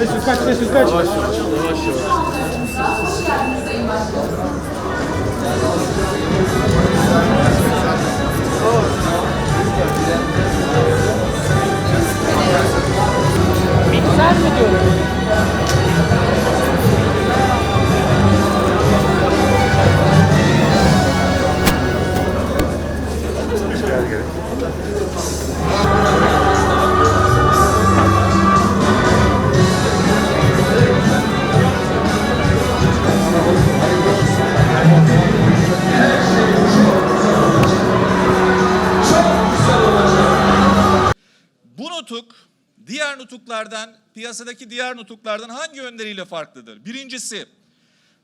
500 kaç 500 kaç. Mikser mi diyorum? Nutuklardan, piyasadaki diğer nutuklardan hangi yönleriyle farklıdır? Birincisi,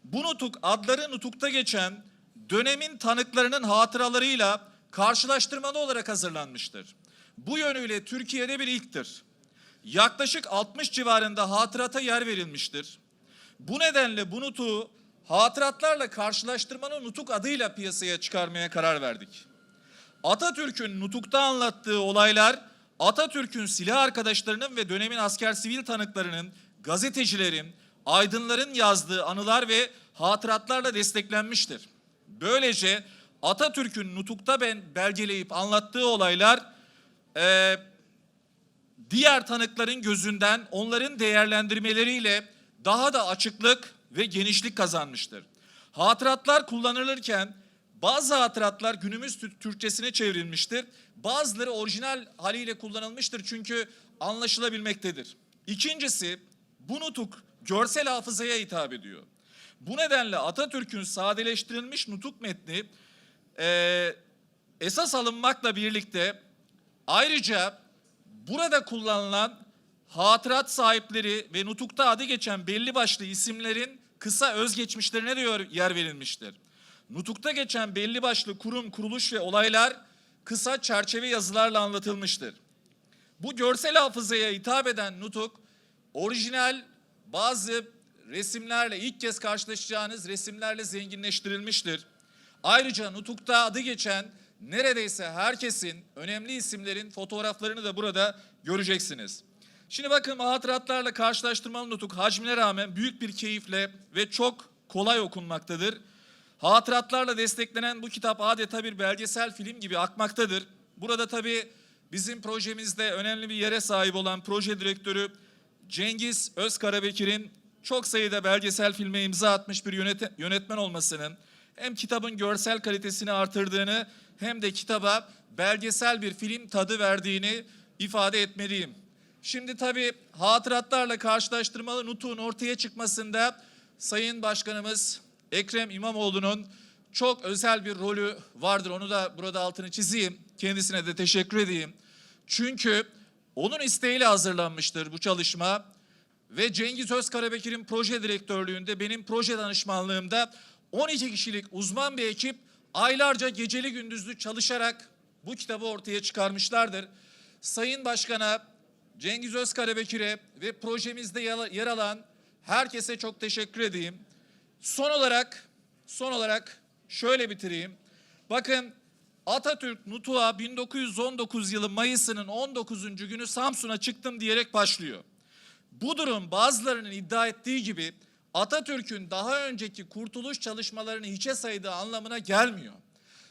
bu nutuk adları nutukta geçen dönemin tanıklarının hatıralarıyla karşılaştırmalı olarak hazırlanmıştır. Bu yönüyle Türkiye'de bir ilktir. Yaklaşık 60 civarında hatırata yer verilmiştir. Bu nedenle bu nutuğu hatıratlarla karşılaştırmanın nutuk adıyla piyasaya çıkarmaya karar verdik. Atatürk'ün nutukta anlattığı olaylar Atatürk'ün silah arkadaşlarının ve dönemin asker sivil tanıklarının, gazetecilerin, aydınların yazdığı anılar ve hatıratlarla desteklenmiştir. Böylece Atatürk'ün nutukta ben belgeleyip anlattığı olaylar eee, diğer tanıkların gözünden onların değerlendirmeleriyle daha da açıklık ve genişlik kazanmıştır. Hatıratlar kullanılırken bazı hatıratlar günümüz Tür- Türkçesine çevrilmiştir. Bazıları orijinal haliyle kullanılmıştır çünkü anlaşılabilmektedir. İkincisi bu nutuk görsel hafızaya hitap ediyor. Bu nedenle Atatürk'ün sadeleştirilmiş nutuk metni eee, esas alınmakla birlikte ayrıca burada kullanılan hatırat sahipleri ve nutukta adı geçen belli başlı isimlerin kısa özgeçmişlerine de yer verilmiştir. Nutukta geçen belli başlı kurum, kuruluş ve olaylar kısa çerçeve yazılarla anlatılmıştır. Bu görsel hafızaya hitap eden nutuk orijinal bazı resimlerle ilk kez karşılaşacağınız resimlerle zenginleştirilmiştir. Ayrıca nutukta adı geçen neredeyse herkesin önemli isimlerin fotoğraflarını da burada göreceksiniz. Şimdi bakın hatıratlarla karşılaştırmalı nutuk hacmine rağmen büyük bir keyifle ve çok kolay okunmaktadır. Hatıratlarla desteklenen bu kitap adeta bir belgesel film gibi akmaktadır. Burada tabii bizim projemizde önemli bir yere sahip olan proje direktörü Cengiz Özkarabekir'in çok sayıda belgesel filme imza atmış bir yönetmen olmasının hem kitabın görsel kalitesini artırdığını hem de kitaba belgesel bir film tadı verdiğini ifade etmeliyim. Şimdi tabii hatıratlarla karşılaştırmalı nutuğun ortaya çıkmasında Sayın Başkanımız Ekrem İmamoğlu'nun çok özel bir rolü vardır. Onu da burada altını çizeyim. Kendisine de teşekkür edeyim. Çünkü onun isteğiyle hazırlanmıştır bu çalışma. Ve Cengiz Özkarabekir'in proje direktörlüğünde benim proje danışmanlığımda 12 kişilik uzman bir ekip aylarca geceli gündüzlü çalışarak bu kitabı ortaya çıkarmışlardır. Sayın Başkan'a, Cengiz Özkarabekir'e ve projemizde yer alan herkese çok teşekkür edeyim. Son olarak, son olarak şöyle bitireyim. Bakın Atatürk Nutuk'a 1919 yılı Mayıs'ının 19. günü Samsun'a çıktım diyerek başlıyor. Bu durum bazılarının iddia ettiği gibi Atatürk'ün daha önceki kurtuluş çalışmalarını hiçe saydığı anlamına gelmiyor.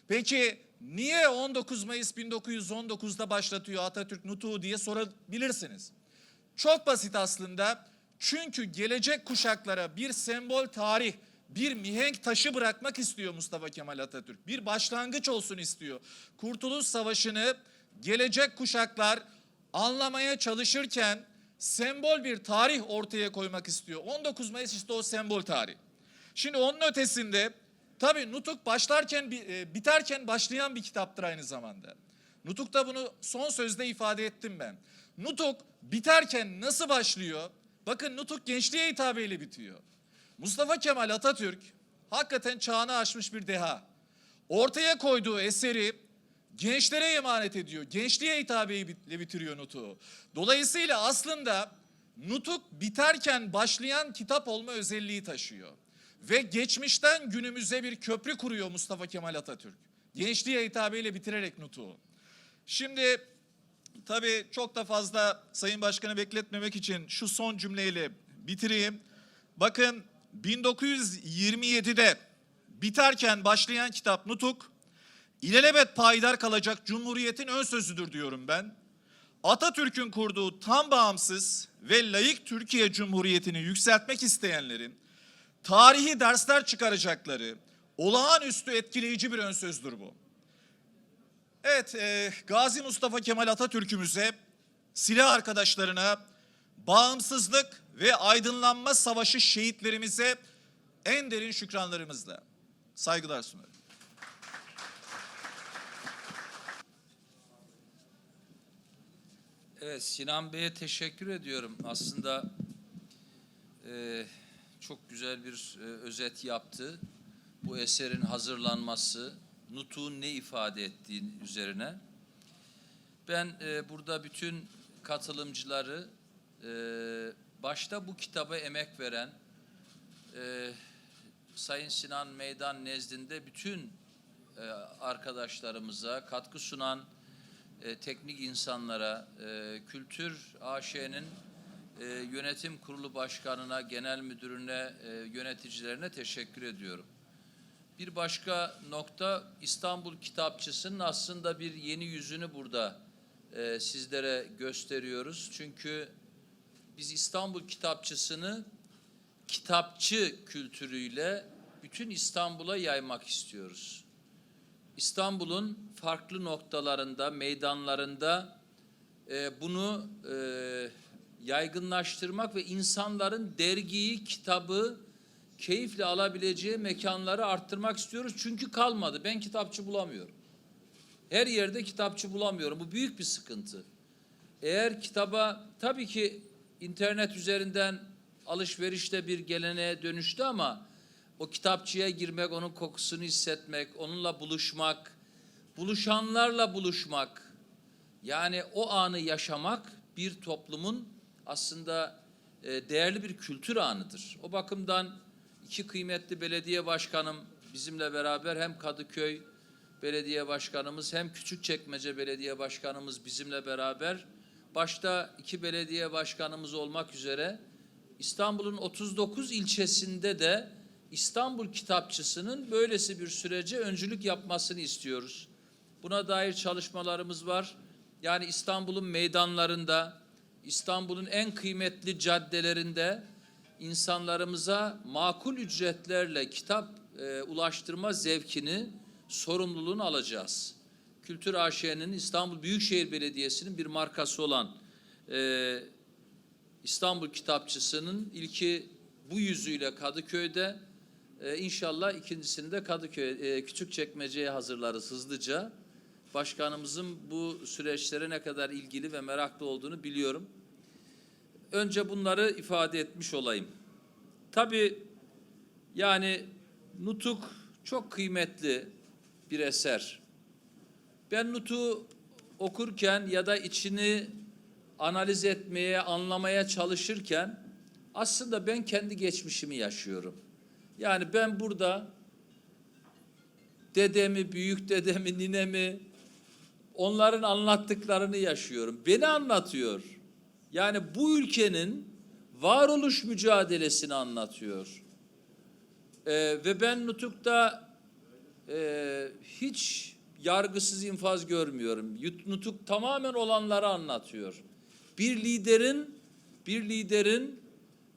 Peki niye 19 Mayıs 1919'da başlatıyor Atatürk Nutuk'u diye sorabilirsiniz. Çok basit aslında. Çünkü gelecek kuşaklara bir sembol tarih, bir mihenk taşı bırakmak istiyor Mustafa Kemal Atatürk. Bir başlangıç olsun istiyor. Kurtuluş Savaşı'nı gelecek kuşaklar anlamaya çalışırken sembol bir tarih ortaya koymak istiyor. 19 Mayıs işte o sembol tarih. Şimdi onun ötesinde tabii Nutuk başlarken e, biterken başlayan bir kitaptır aynı zamanda. Nutuk'ta bunu son sözde ifade ettim ben. Nutuk biterken nasıl başlıyor? Bakın Nutuk gençliğe hitabeyle bitiyor. Mustafa Kemal Atatürk hakikaten çağını aşmış bir deha. Ortaya koyduğu eseri gençlere emanet ediyor. Gençliğe hitabeyle bitiriyor Nutuk'u. Dolayısıyla aslında Nutuk biterken başlayan kitap olma özelliği taşıyor. Ve geçmişten günümüze bir köprü kuruyor Mustafa Kemal Atatürk. Gençliğe hitabeyle bitirerek Nutuk'u. Şimdi Tabii çok da fazla Sayın Başkanı bekletmemek için şu son cümleyle bitireyim. Bakın 1927'de biterken başlayan kitap Nutuk, ilelebet payidar kalacak Cumhuriyet'in ön sözüdür diyorum ben. Atatürk'ün kurduğu tam bağımsız ve layık Türkiye Cumhuriyeti'ni yükseltmek isteyenlerin tarihi dersler çıkaracakları olağanüstü etkileyici bir ön sözdür bu. Evet, e, Gazi Mustafa Kemal Atatürk'ümüze, silah arkadaşlarına, bağımsızlık ve aydınlanma savaşı şehitlerimize en derin şükranlarımızla saygılar sunarım. Evet Sinan Bey'e teşekkür ediyorum. Aslında e, çok güzel bir e, özet yaptı. Bu eserin hazırlanması, Nutuk'un ne ifade ettiği üzerine. Ben e, burada bütün katılımcıları e, başta bu kitaba emek veren e, Sayın Sinan Meydan nezdinde bütün e, arkadaşlarımıza katkı sunan e, teknik insanlara, e, Kültür AŞ'nin e, yönetim kurulu başkanına, genel müdürüne, e, yöneticilerine teşekkür ediyorum. Bir başka nokta İstanbul Kitapçısı'nın aslında bir yeni yüzünü burada e, sizlere gösteriyoruz. Çünkü biz İstanbul Kitapçısı'nı kitapçı kültürüyle bütün İstanbul'a yaymak istiyoruz. İstanbul'un farklı noktalarında, meydanlarında e, bunu e, yaygınlaştırmak ve insanların dergiyi, kitabı keyifle alabileceği mekanları arttırmak istiyoruz. Çünkü kalmadı. Ben kitapçı bulamıyorum. Her yerde kitapçı bulamıyorum. Bu büyük bir sıkıntı. Eğer kitaba tabii ki internet üzerinden alışverişte bir geleneğe dönüştü ama o kitapçıya girmek, onun kokusunu hissetmek, onunla buluşmak, buluşanlarla buluşmak, yani o anı yaşamak bir toplumun aslında e, değerli bir kültür anıdır. O bakımdan iki kıymetli belediye başkanım bizimle beraber hem Kadıköy belediye başkanımız hem Küçükçekmece belediye başkanımız bizimle beraber başta iki belediye başkanımız olmak üzere İstanbul'un 39 ilçesinde de İstanbul Kitapçısı'nın böylesi bir sürece öncülük yapmasını istiyoruz. Buna dair çalışmalarımız var. Yani İstanbul'un meydanlarında, İstanbul'un en kıymetli caddelerinde insanlarımıza makul ücretlerle kitap e, ulaştırma zevkini, sorumluluğunu alacağız. Kültür AŞ'nin İstanbul Büyükşehir Belediyesi'nin bir markası olan e, İstanbul Kitapçısı'nın ilki bu yüzüyle Kadıköy'de ee, inşallah ikincisini de Kadıköy e, Küçükçekmece'ye hazırlarız hızlıca. Başkanımızın bu süreçlere ne kadar ilgili ve meraklı olduğunu biliyorum. Önce bunları ifade etmiş olayım. Tabii yani Nutuk çok kıymetli bir eser. Ben Nutuk'u okurken ya da içini analiz etmeye, anlamaya çalışırken aslında ben kendi geçmişimi yaşıyorum. Yani ben burada dedemi, büyük dedemi, ninemi onların anlattıklarını yaşıyorum. Beni anlatıyor. Yani bu ülkenin varoluş mücadelesini anlatıyor. Ee, ve ben Nutuk'ta e, hiç yargısız infaz görmüyorum. Nutuk tamamen olanları anlatıyor. Bir liderin bir liderin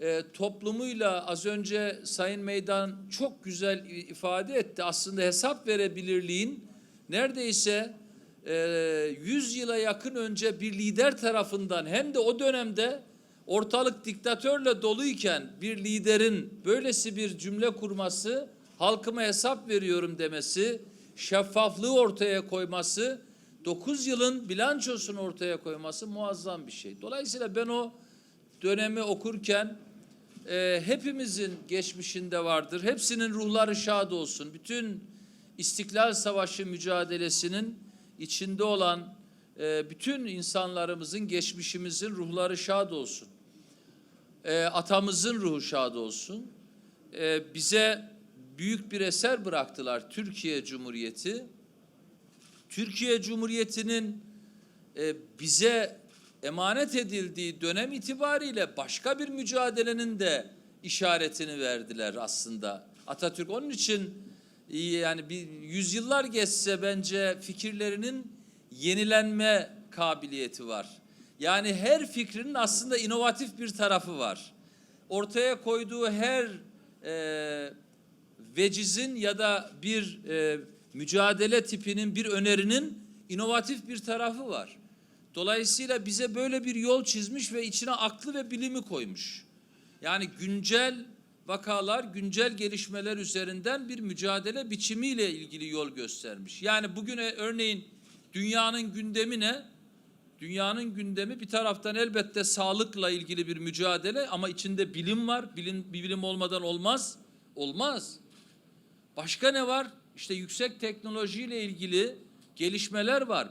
e, toplumuyla az önce Sayın Meydan çok güzel ifade etti. Aslında hesap verebilirliğin neredeyse 100 yıla yakın önce bir lider tarafından hem de o dönemde ortalık diktatörle doluyken bir liderin böylesi bir cümle kurması, halkıma hesap veriyorum demesi, şeffaflığı ortaya koyması, 9 yılın bilançosunu ortaya koyması muazzam bir şey. Dolayısıyla ben o dönemi okurken e, hepimizin geçmişinde vardır. Hepsinin ruhları şad olsun. Bütün İstiklal Savaşı mücadelesinin içinde olan e, bütün insanlarımızın, geçmişimizin ruhları şad olsun. E, atamızın ruhu şad olsun. E, bize büyük bir eser bıraktılar Türkiye Cumhuriyeti. Türkiye Cumhuriyeti'nin e, bize emanet edildiği dönem itibariyle başka bir mücadelenin de işaretini verdiler aslında. Atatürk onun için yani bir yüzyıllar geçse bence fikirlerinin yenilenme kabiliyeti var. Yani her fikrinin aslında inovatif bir tarafı var. Ortaya koyduğu her e, vecizin ya da bir e, mücadele tipinin, bir önerinin inovatif bir tarafı var. Dolayısıyla bize böyle bir yol çizmiş ve içine aklı ve bilimi koymuş. Yani güncel vakalar, güncel gelişmeler üzerinden bir mücadele biçimiyle ilgili yol göstermiş. Yani bugün e, örneğin dünyanın gündemi ne? Dünyanın gündemi bir taraftan elbette sağlıkla ilgili bir mücadele ama içinde bilim var. Bilim, bilim olmadan olmaz. Olmaz. Başka ne var? İşte yüksek teknolojiyle ilgili gelişmeler var.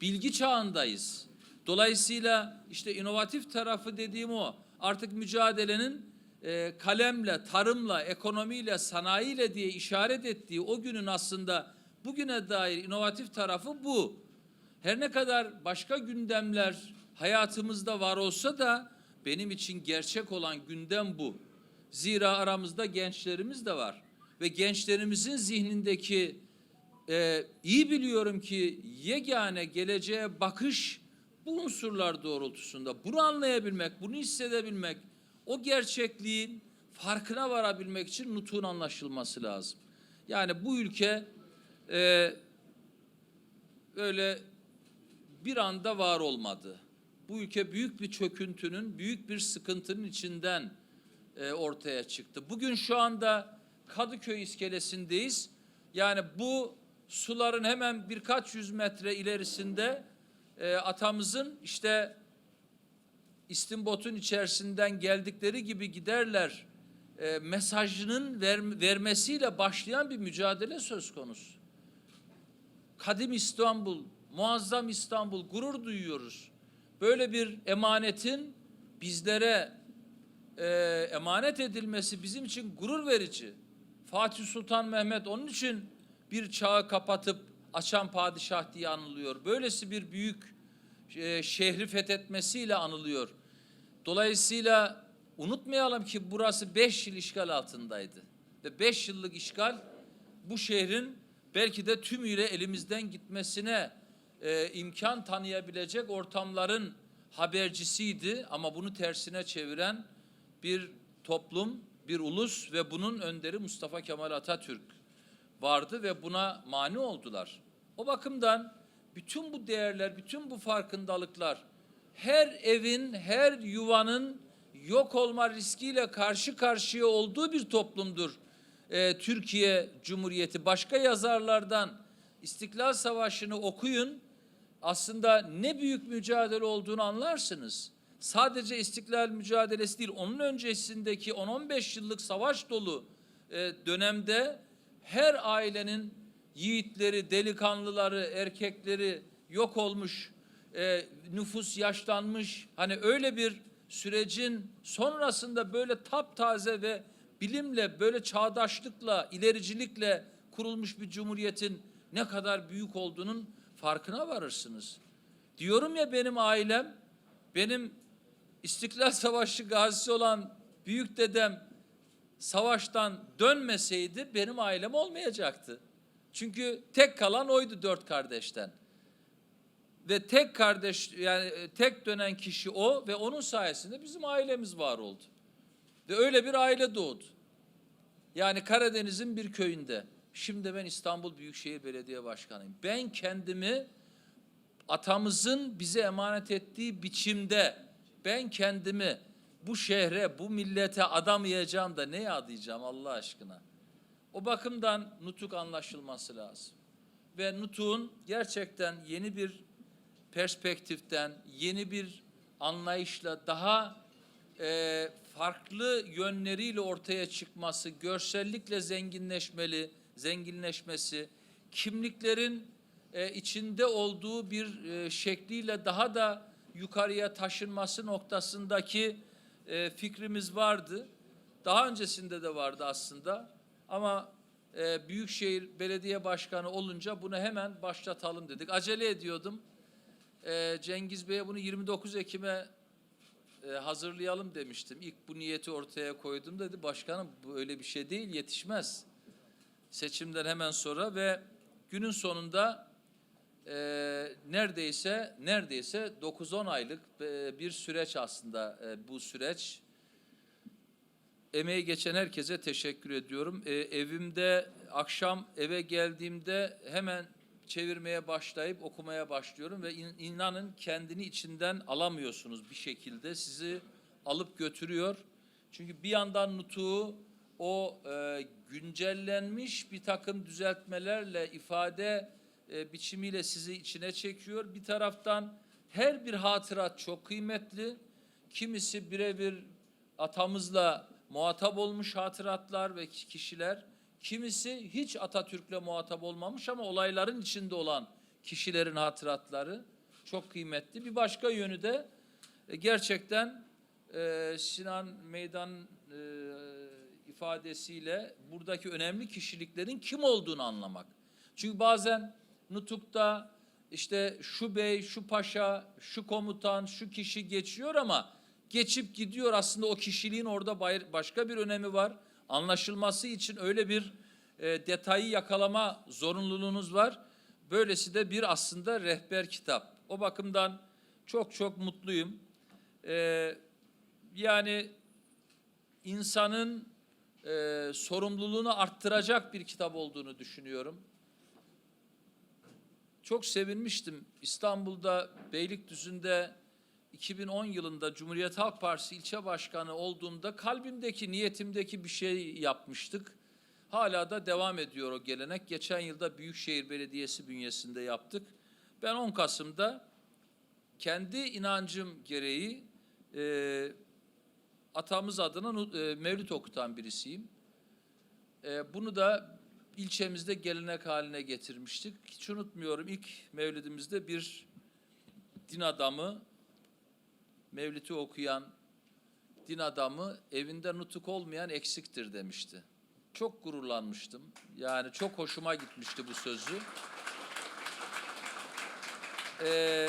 Bilgi çağındayız. Dolayısıyla işte inovatif tarafı dediğim o. Artık mücadelenin e, kalemle, tarımla, ekonomiyle, sanayiyle diye işaret ettiği o günün aslında bugüne dair inovatif tarafı bu. Her ne kadar başka gündemler hayatımızda var olsa da benim için gerçek olan gündem bu. Zira aramızda gençlerimiz de var ve gençlerimizin zihnindeki e, iyi biliyorum ki yegane geleceğe bakış bu unsurlar doğrultusunda. Bunu anlayabilmek, bunu hissedebilmek, o gerçekliğin farkına varabilmek için nutun anlaşılması lazım. Yani bu ülke e, öyle bir anda var olmadı. Bu ülke büyük bir çöküntünün, büyük bir sıkıntının içinden e, ortaya çıktı. Bugün şu anda Kadıköy iskelesindeyiz. Yani bu suların hemen birkaç yüz metre ilerisinde e, atamızın işte İstimbot'un içerisinden geldikleri gibi giderler e, mesajının ver, vermesiyle başlayan bir mücadele söz konusu. Kadim İstanbul, muazzam İstanbul gurur duyuyoruz. Böyle bir emanetin bizlere e, emanet edilmesi bizim için gurur verici. Fatih Sultan Mehmet onun için bir çağı kapatıp açan padişah diye anılıyor. Böylesi bir büyük şehri fethetmesiyle anılıyor. Dolayısıyla unutmayalım ki burası beş yıl işgal altındaydı. Ve beş yıllık işgal bu şehrin belki de tümüyle elimizden gitmesine e, imkan tanıyabilecek ortamların habercisiydi. Ama bunu tersine çeviren bir toplum, bir ulus ve bunun önderi Mustafa Kemal Atatürk vardı ve buna mani oldular. O bakımdan bütün bu değerler, bütün bu farkındalıklar her evin, her yuvanın yok olma riskiyle karşı karşıya olduğu bir toplumdur. Ee, Türkiye Cumhuriyeti başka yazarlardan İstiklal Savaşı'nı okuyun. Aslında ne büyük mücadele olduğunu anlarsınız. Sadece istiklal mücadelesi değil, onun öncesindeki 10-15 yıllık savaş dolu e, dönemde her ailenin yiğitleri, delikanlıları, erkekleri yok olmuş, e, nüfus yaşlanmış. Hani öyle bir sürecin sonrasında böyle taptaze ve bilimle, böyle çağdaşlıkla, ilericilikle kurulmuş bir cumhuriyetin ne kadar büyük olduğunun farkına varırsınız. Diyorum ya benim ailem, benim İstiklal Savaşı gazisi olan büyük dedem savaştan dönmeseydi benim ailem olmayacaktı. Çünkü tek kalan oydu dört kardeşten. Ve tek kardeş yani e, tek dönen kişi o ve onun sayesinde bizim ailemiz var oldu. Ve öyle bir aile doğdu. Yani Karadeniz'in bir köyünde. Şimdi ben İstanbul Büyükşehir Belediye Başkanıyım. Ben kendimi atamızın bize emanet ettiği biçimde ben kendimi bu şehre, bu millete adamayacağım da neye adayacağım Allah aşkına? O bakımdan nutuk anlaşılması lazım. Ve nutuğun gerçekten yeni bir perspektiften, yeni bir anlayışla daha e, farklı yönleriyle ortaya çıkması, görsellikle zenginleşmeli, zenginleşmesi, kimliklerin e, içinde olduğu bir e, şekliyle daha da yukarıya taşınması noktasındaki e, fikrimiz vardı. Daha öncesinde de vardı aslında. Ama e, Büyükşehir Belediye Başkanı olunca bunu hemen başlatalım dedik. Acele ediyordum. e, Cengiz Bey'e bunu 29 Ekim'e e, hazırlayalım demiştim. İlk bu niyeti ortaya koydum dedi. Başkanım bu öyle bir şey değil yetişmez. Seçimden hemen sonra ve günün sonunda e, neredeyse neredeyse 9-10 aylık e, bir süreç aslında e, bu süreç. Emeği geçen herkese teşekkür ediyorum. E, evimde akşam eve geldiğimde hemen çevirmeye başlayıp okumaya başlıyorum ve in- inanın kendini içinden alamıyorsunuz bir şekilde sizi alıp götürüyor. Çünkü bir yandan nutuğu o e, güncellenmiş bir takım düzeltmelerle ifade e, biçimiyle sizi içine çekiyor. Bir taraftan her bir hatırat çok kıymetli. Kimisi birebir atamızla muhatap olmuş hatıratlar ve kişiler. Kimisi hiç Atatürk'le muhatap olmamış ama olayların içinde olan kişilerin hatıratları çok kıymetli. Bir başka yönü de e, gerçekten e, Sinan Meydan e, ifadesiyle buradaki önemli kişiliklerin kim olduğunu anlamak. Çünkü bazen nutukta işte şu bey, şu paşa, şu komutan, şu kişi geçiyor ama geçip gidiyor aslında o kişiliğin orada başka bir önemi var. Anlaşılması için öyle bir e, detayı yakalama zorunluluğunuz var. Böylesi de bir aslında rehber kitap. O bakımdan çok çok mutluyum. Ee, yani insanın e, sorumluluğunu arttıracak bir kitap olduğunu düşünüyorum. Çok sevinmiştim. İstanbul'da Beylikdüzü'nde 2010 yılında Cumhuriyet Halk Partisi ilçe başkanı olduğumda kalbimdeki, niyetimdeki bir şey yapmıştık. Hala da devam ediyor o gelenek. Geçen yılda Büyükşehir Belediyesi bünyesinde yaptık. Ben 10 Kasım'da kendi inancım gereği e, atamız adına e, mevlüt okutan birisiyim. E, bunu da ilçemizde gelenek haline getirmiştik. Hiç unutmuyorum ilk mevlidimizde bir din adamı, mevlütü okuyan din adamı evinde nutuk olmayan eksiktir demişti. Çok gururlanmıştım. Yani çok hoşuma gitmişti bu sözü. E,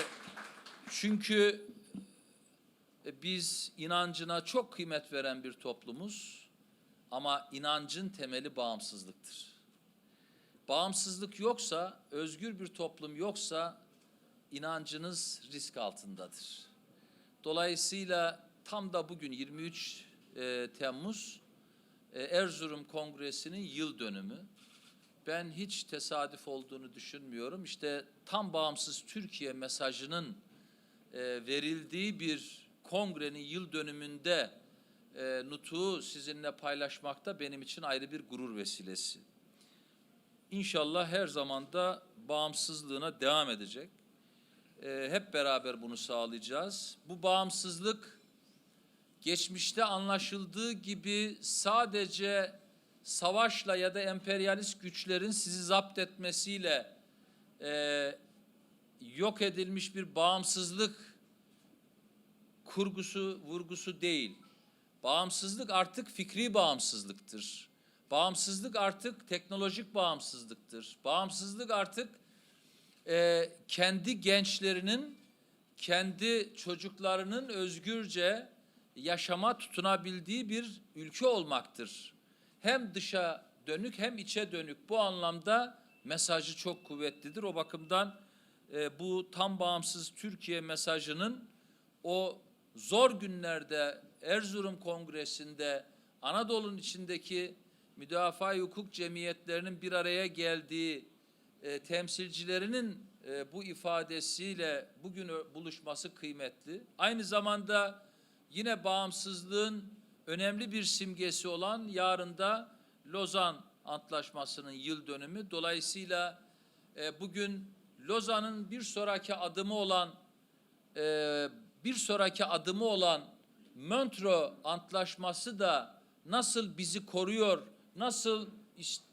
çünkü e, biz inancına çok kıymet veren bir toplumuz ama inancın temeli bağımsızlıktır. Bağımsızlık yoksa, özgür bir toplum yoksa inancınız risk altındadır. Dolayısıyla tam da bugün 23 e, Temmuz e, Erzurum Kongresi'nin yıl dönümü. Ben hiç tesadüf olduğunu düşünmüyorum. İşte tam bağımsız Türkiye mesajının e, verildiği bir kongrenin yıl dönümünde e, nutuğu sizinle paylaşmakta benim için ayrı bir gurur vesilesi. İnşallah her zaman da bağımsızlığına devam edecek. E, hep beraber bunu sağlayacağız. Bu bağımsızlık geçmişte anlaşıldığı gibi sadece savaşla ya da emperyalist güçlerin sizi zapt etmesiyle e, yok edilmiş bir bağımsızlık kurgusu, vurgusu değil. Bağımsızlık artık fikri bağımsızlıktır. Bağımsızlık artık teknolojik bağımsızlıktır. Bağımsızlık artık e, kendi gençlerinin, kendi çocuklarının özgürce yaşama tutunabildiği bir ülke olmaktır. Hem dışa dönük hem içe dönük. Bu anlamda mesajı çok kuvvetlidir. O bakımdan e, bu tam bağımsız Türkiye mesajının o zor günlerde Erzurum Kongresi'nde Anadolu'nun içindeki müdafaa hukuk cemiyetlerinin bir araya geldiği e, temsilcilerinin e, bu ifadesiyle bugün buluşması kıymetli. Aynı zamanda yine bağımsızlığın önemli bir simgesi olan yarın da Lozan Antlaşması'nın yıl dönümü. Dolayısıyla e, bugün Lozan'ın bir sonraki adımı olan e, bir sonraki adımı olan Montreux Antlaşması da nasıl bizi koruyor, nasıl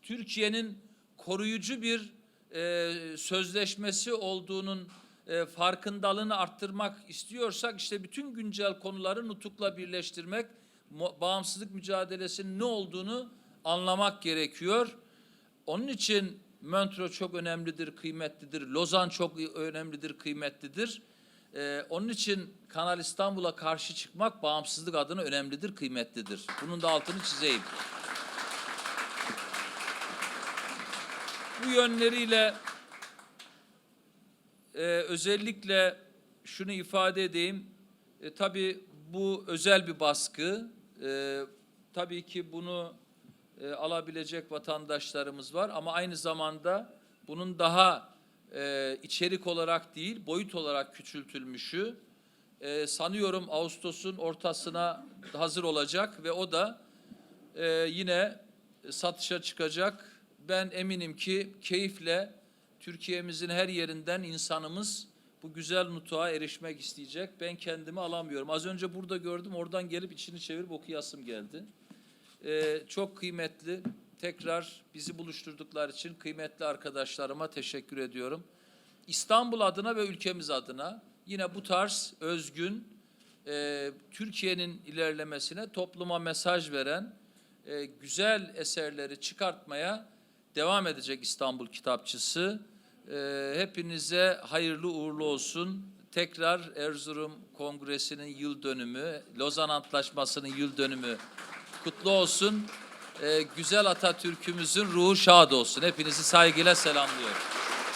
Türkiye'nin koruyucu bir e, sözleşmesi olduğunun e, farkındalığını arttırmak istiyorsak işte bütün güncel konuları nutukla birleştirmek, bağımsızlık mücadelesinin ne olduğunu anlamak gerekiyor. Onun için Montreux çok önemlidir, kıymetlidir. Lozan çok önemlidir, kıymetlidir. Ee, onun için Kanal İstanbul'a karşı çıkmak bağımsızlık adına önemlidir, kıymetlidir. Bunun da altını çizeyim. Bu yönleriyle e, özellikle şunu ifade edeyim. E, tabii bu özel bir baskı. E, tabii ki bunu e, alabilecek vatandaşlarımız var ama aynı zamanda bunun daha e, içerik olarak değil boyut olarak küçültülmüşü e, sanıyorum Ağustos'un ortasına hazır olacak ve o da e, yine satışa çıkacak. Ben eminim ki keyifle Türkiye'mizin her yerinden insanımız bu güzel nutuğa erişmek isteyecek. Ben kendimi alamıyorum. Az önce burada gördüm, oradan gelip içini çevirip okuyasım geldi. Ee, çok kıymetli. Tekrar bizi buluşturdukları için kıymetli arkadaşlarıma teşekkür ediyorum. İstanbul adına ve ülkemiz adına yine bu tarz özgün, e, Türkiye'nin ilerlemesine topluma mesaj veren e, güzel eserleri çıkartmaya devam edecek İstanbul Kitapçısı. E, hepinize hayırlı uğurlu olsun. Tekrar Erzurum Kongresi'nin yıl dönümü, Lozan Antlaşması'nın yıl dönümü kutlu olsun. E, güzel Atatürk'ümüzün ruhu şad olsun. Hepinizi saygıyla selamlıyorum.